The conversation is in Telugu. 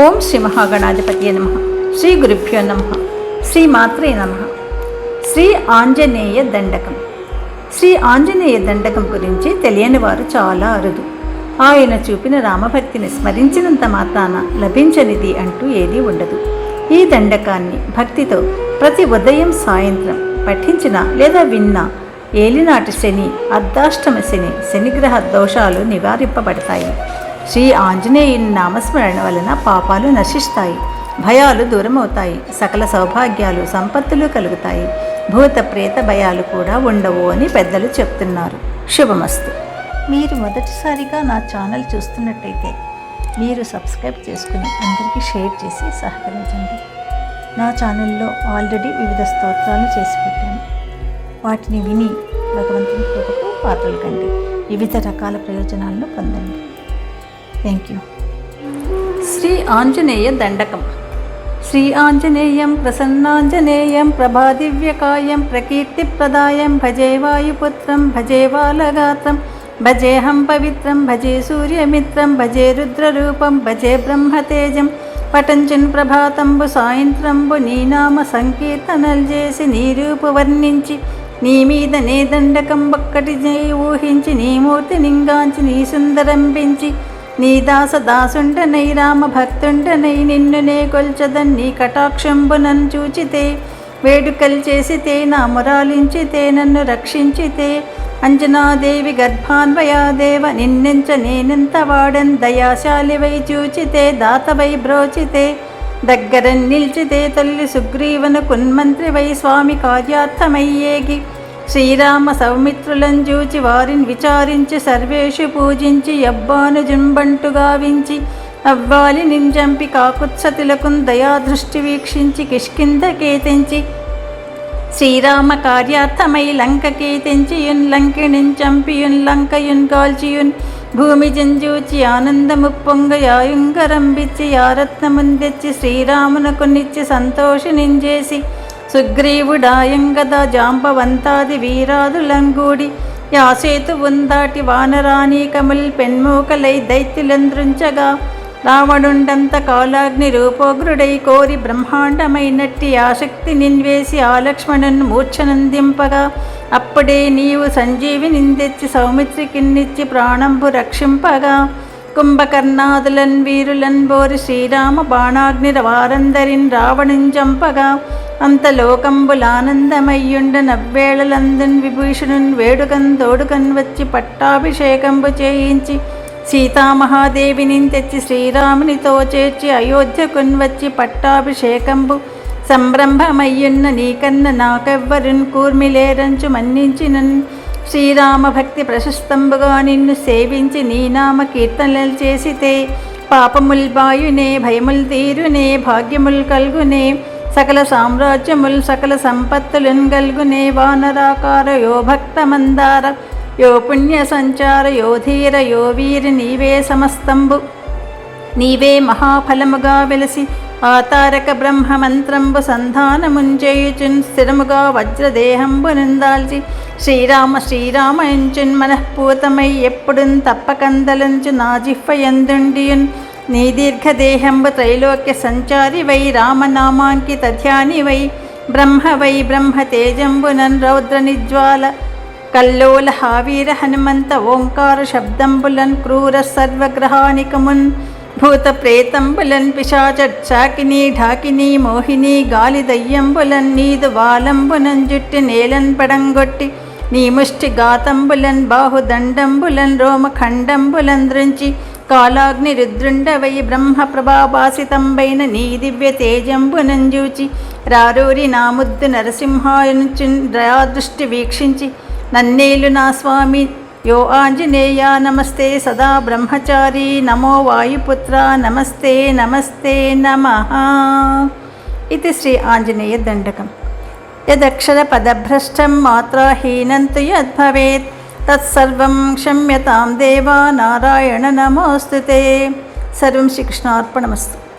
ఓం శ్రీ మహాగణాధిపతి నమ. శ్రీ గురుభ్యో నమ. శ్రీ మాత్రే నమ. శ్రీ ఆంజనేయ దండకం. శ్రీ ఆంజనేయ దండకం గురించి తెలియని వారు చాలా అరుదు. ఆయన చూపిన రామభక్తిని స్మరించినంత మాత్రాన లభించనిది అంటూ ఏదీ ఉండదు. ఈ దండకాన్ని భక్తితో ప్రతి ఉదయం సాయంత్రం పఠించిన లేదా విన్నా ఏలినాటి శని అర్ధాష్టమ శని శనిగ్రహ దోషాలు నివారింపబడతాయి. శ్రీ ఆంజనేయుని నామస్మరణ వలన పాపాలు నశిస్తాయి భయాలు దూరమవుతాయి సకల సౌభాగ్యాలు సంపత్తులు కలుగుతాయి భూత ప్రేత భయాలు కూడా ఉండవు అని పెద్దలు చెప్తున్నారు. శుభమస్తు. మీరు మొదటిసారిగా నా ఛానల్ చూస్తున్నట్టయితే మీరు సబ్స్క్రైబ్ చేసుకుని అందరికీ షేర్ చేసి సహకరించండి. నా ఛానల్లో ఆల్రెడీ వివిధ స్తోత్రాలు చేసి పెట్టాను. వాటిని విని భగవంతుని కృపకు పాత్రలు కండి. వివిధ రకాల ప్రయోజనాలను పొందండి. థ్యాంక్ యూ శ్రీ ఆంజనేయ దండకం శ్రీ ఆంజనేయం ప్రసన్నాంజనేయం ప్రభాదివ్యకాయం ప్రకీర్తిప్రదాయం భజే వాయుపుత్రం భజే బాలగాత్రం భజేహం పవిత్రం భజే సూర్యమిత్రం భజే రుద్రరూపం భజే బ్రహ్మతేజం పటంచన్ ప్రభాతంబు సాయంత్రంబు నీనామ సంకీర్తనలు చేసి నీ రూపు వర్ణించి నీ మీద నే దండకం ఒక్కటి చేయి ఊహించి నీ మూర్తి నింగాంచి నీ సుందరంపించి నీ దాస దాసుంటనై రామ భక్తుంటనై నిన్నునే కొల్చదన్ నీ కటాక్షంబునన్ చూచితే వేడుకలు చేసితే నా మురాలించితే నన్ను రక్షించితే అంజనాదేవి గర్భాన్వయాదేవ నిన్నెంచ నేనెంత వాడన్ దయాశాలివై చూచితే దాతవై బ్రోచితే దగ్గర నిల్చితే తల్లి సుగ్రీవను కున్మంత్రివై స్వామి కార్యార్థమయ్యేగి. శ్రీరామ సౌమిత్రులను చూచి వారిని విచారించి సర్వేషు పూజించి యబ్బాను జుంబంటు గావించి అవ్వాలి నింజంపి కాకుత్సతులకున్ దయాదృష్టి వీక్షించి కిష్కింద కేతించి శ్రీరామ కార్యార్థమై లంకకే తెంచియున్ లంకిణిన్ చంపియున్ లంకయున్ గాల్చియున్ భూమి జంజూచి ఆనందము పొంగ యాయుంగరంబిచ్చి యారత్నముందెచ్చి శ్రీరామునకు నిచ్చి సంతోషినింజేసి సుగ్రీవుడాయంగద జాంబవంతాది వీరాదులంగూడి యాసేతు ఉందాటి వానరానీకముల్ పెన్మూకలై దైత్యులంద్రుంచగా రావణుండంత కాలాగ్ని రూపోగ్రుడై కోరి బ్రహ్మాండమైనట్టి ఆసక్తి నిన్వేసి ఆలక్ష్మణన్ మూర్ఛనందింపగా అప్పుడే నీవు సంజీవి నిందెచ్చి సౌమిత్రికిన్నిచ్చి ప్రాణంబు రక్షింపగా కుంభకర్ణాదులన్ వీరులన్ బోరి శ్రీరామ బాణాగ్నిర వారందరిన్ రావణుం చంపగా అంత లోకంబులానందమయ్యుండ నవ్వేళలందున్ విభూషణున్ వేడుకన్ తోడుకన్ వచ్చి పట్టాభిషేకంబు చేయించి సీతామహాదేవిని తెచ్చి శ్రీరామునితో చేర్చి అయోధ్యకున్ వచ్చి పట్టాభిషేకంబు సంరంభమయ్యున్న నీకన్న నాకెవ్వరున్ కూర్మిలేరంచు మన్నించినన్ శ్రీరామ భక్తి ప్రశస్తంబుగా నిన్ను సేవించి నీ నామ కీర్తనలు చేసితే పాపముల్ బాయునే భయముల్ తీరునే భాగ్యముల్ కల్గునే సకల సామ్రాజ్యముల్ సకల సంపత్తులున్ గల్గునే వానరాకార యో భక్త మందార యో పుణ్య సంచార యో ధీర యో వీరి నీవే సమస్తంబు. నీవే మహాఫలముగా వెలసి ఆతారక బ్రహ్మ మంత్రంబు సంధానముంచేయుచున్ స్థిరముగా వజ్రదేహంబు నిందాల్చి శ్రీరామ శ్రీరామ ఎంచున్ మనఃపూతమై ఎప్పుడున్ తప్పకందలంచు నా జిహ్వయందుండియున్ నీ దీర్ఘదేహంబు త్రైలోక్య సంచారి వై రామనామాంకిత ధ్యాని వై బ్రహ్మ వై బ్రహ్మ తేజంబు నన్ రౌద్ర నిజ్వాల కల్లోల హావీర హనుమంత ఓంకార శబ్దంబులన్ క్రూర సర్వగ్రహానికమున్ భూత ప్రేతంబులన్ పిశాచ చాకిని ఢాకిని మోహిని గాలి దయ్యంబులన్ నీదు వాలంబునన్ జుట్టి నేలన్ పడంగొట్టి నీ ముష్టి గాతంబులన్ బాహుదండంబులన్ రోమఖండంబులన్ దృంచి కాలాగ్ని రుద్రుండవై బ్రహ్మ ప్రభాభాసితంబైన నీ దివ్య తేజంబునంజూచి రారూరి నా ముద్దు నరసింహాయనుచు దయాదృష్టి వీక్షించి నన్నేలు నా స్వామి యో ఆంజనేయ నమస్తే సదా బ్రహ్మచారి నమో వాయుపుత్ర నమస్తే నమస్తే నమ ఇది శ్రీ ఆంజనేయ దండకం. యదక్షరపదభ్రష్టం మాత్రాహీనం తు యద్భవేత్ తత్సర్వం క్షమ్యతాం దేవా నారాయణ నమోస్తుతే. సర్వం శ్రీకృష్ణార్పణమస్తు.